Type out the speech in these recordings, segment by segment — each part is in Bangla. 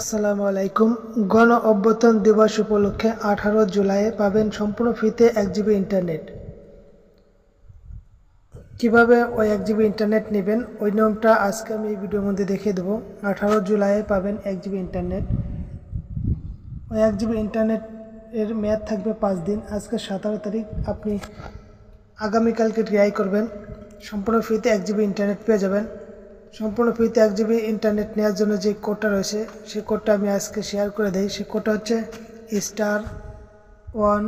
আসসালামু আলাইকুম। গণ অভ্যুত্থান দিবস উপলক্ষে আঠারো জুলাই পাবেন সম্পূর্ণ ফ্রিতে এক জিবি ইন্টারনেট। কীভাবে ওই এক জিবি ইন্টারনেট নেবেন? ওই নিয়মটা আজকে আমি এই ভিডিওর মধ্যে দেখিয়ে দেবো। আঠারো জুলাই পাবেন এক জিবি ইন্টারনেট। ওই এক জিবি ইন্টারনেট এর মেয়াদ থাকবে পাঁচ দিন। আজকে সতেরো তারিখ। আপনি আগামীকালকে ট্রাই করবেন। সম্পূর্ণ ফ্রিতে এক জিবি ইন্টারনেট পেয়ে যাবেন। সম্পূর্ণ ফ্রিতে এক জিবি ইন্টারনেট নেওয়ার জন্য যে কোডটা রয়েছে সেই কোডটা আমি আজকে শেয়ার করে দিই। সেই কোডটা হচ্ছে star one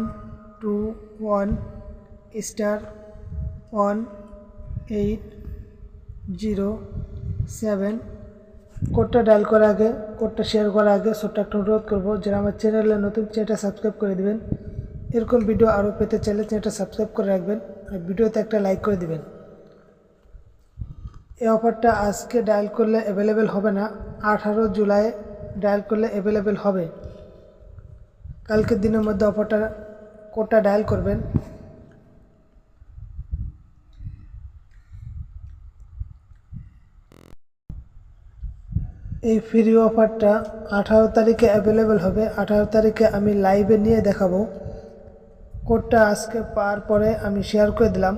two one star one eight zero seven কোডটা ডায়াল করার আগে কোডটা শেয়ার করার আগে ছোট্ট একটা অনুরোধ করব, যারা আমার চ্যানেলে নতুন চ্যানেলটা সাবস্ক্রাইব করে দেবেন। এরকম ভিডিও আরও পেতে চাইলে চ্যানেলটা সাবস্ক্রাইব করে রাখবেন আর ভিডিওতে একটা লাইক করে দিবেন। এই অফারটা আজকে ডায়াল করলে অ্যাভেলেবেল হবে না। আঠারো জুলাই ডায়াল করলে অ্যাভেলেবেল হবে। কালকের দিনের মধ্যে অফারটা কোডটা ডায়াল করবেন। এই ফ্রি অফারটা আঠারো তারিখে অ্যাভেলেবেল হবে। আঠারো তারিখে আমি লাইভে নিয়ে দেখাবো। কোডটা আজকে পাওয়ার পরে আমি শেয়ার করে দিলাম।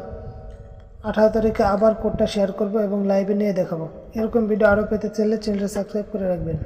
আঠারো তারিখে আবার কোডটা শেয়ার করব এবং লাইভে নিয়ে দেখাবো। এরকম ভিডিও আরও পেতে চাইলে চ্যানেলটা সাবস্ক্রাইব করে রাখবেন।